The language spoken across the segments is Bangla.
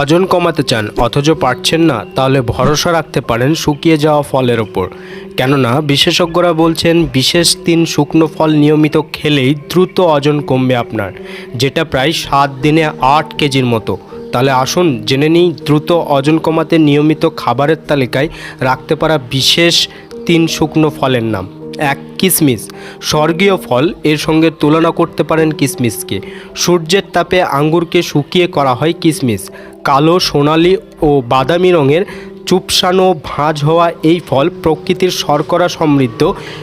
ওজন কমাতে চান অথচ পারছেন না, তাহলে ভরসা রাখতে পারেন শুকিয়ে যাওয়া ফলের ওপর। কেননা বিশেষজ্ঞরা বলছেন, বিশেষ তিন শুকনো ফল নিয়মিত খেলেই দ্রুত ওজন কমবে আপনার, যেটা প্রায় সাত দিনে আট কেজির মতো। তাহলে আসুন, জেনে নিই, দ্রুত ওজন কমাতে নিয়মিত খাবারের তালিকায় রাখতে পারা বিশেষ তিন শুকনো ফলের নাম। এক, কিসমিস। স্বর্গীয় ফল, এর সঙ্গে তুলনা করতে পারেন কিসমিসকে। সূর্যের তাপে আঙ্গুরকে শুকিয়ে করা হয় কিসমিস। কালো, সোনালি ও বাদামি রঙের চুপসানো ভাঁজ হওয়া এই ফল প্রকৃতির শর্করা সমৃদ্ধ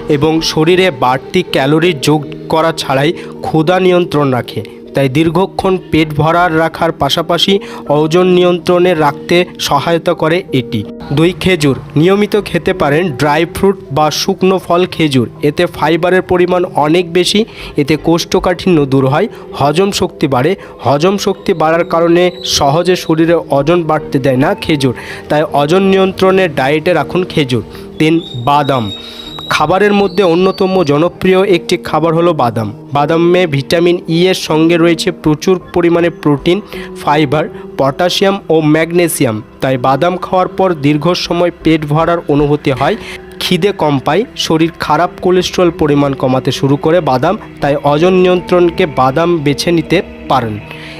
এবং শরীরে বাড়তি ক্যালোরি যোগ করা ছাড়াই ক্ষুধা নিয়ন্ত্রণ রাখে। তাই দীর্ঘক্ষণ পেট ভরার রাখার পাশাপাশি ওজন নিয়ন্ত্রণে রাখতে সহায়তা করে এটি। দুই খেজুর, নিয়মিত খেতে পারেন ড্রাই ফ্রুট বা শুকনো ফল খেজুর। এতে ফাইবারের পরিমাণ অনেক বেশি, এতে কোষ্ঠকাঠিন্য দূর হয়, হজম শক্তি বাড়ে। হজম শক্তি বাড়ার কারণে সহজে শরীরে ওজন বাড়তে দেয় না খেজুর, তাই ওজন নিয়ন্ত্রণে ডায়েটে রাখুন খেজুর। তিন, বাদাম। খাবারের মধ্যে অন্যতম জনপ্রিয় একটি খাবার হলো বাদাম। বাদামে ভিটামিন ই এর সঙ্গে রয়েছে প্রচুর পরিমাণে প্রোটিন, ফাইবার, পটাশিয়াম ও ম্যাগনেসিয়াম। তাই বাদাম খাওয়ার পর দীর্ঘ সময় পেট ভরার অনুভূতি হয়, খিদে কম পায়, শরীর খারাপ কোলেস্ট্রল পরিমাণ কমাতে শুরু করে বাদাম, তাই ওজন নিয়ন্ত্রণকে বাদাম বেছে নিতে পারেন।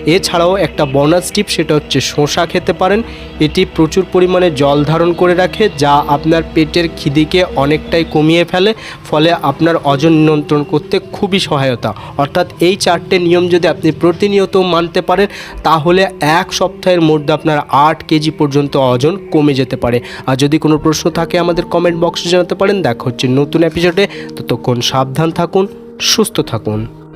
এছাড়াও একটা বোনাস টিপ, সেটা হচ্ছে শসা খেতে পারেন। এটি প্রচুর পরিমাণে জল ধারণ করে রাখে, যা আপনার পেটের খিদিকে অনেকটাই কমিয়ে ফেলে, ফলে আপনার ওজন নিয়ন্ত্রণ করতে খুবই সহায়তা। অর্থাৎ এই চারটে নিয়ম যদি আপনি প্রতিনিয়ত মানতে পারেন, তাহলে এক সপ্তাহের মধ্যে আপনার আট কেজি পর্যন্ত ওজন কমে যেতে পারে। আর যদি কোনো প্রশ্ন থাকে, আমাদের কমেন্ট বক্সে জানাতে পারেন। দেখা হচ্ছে নতুন এপিসোডে ততক্ষণ সাবধান থাকুন, সুস্থ থাকুন।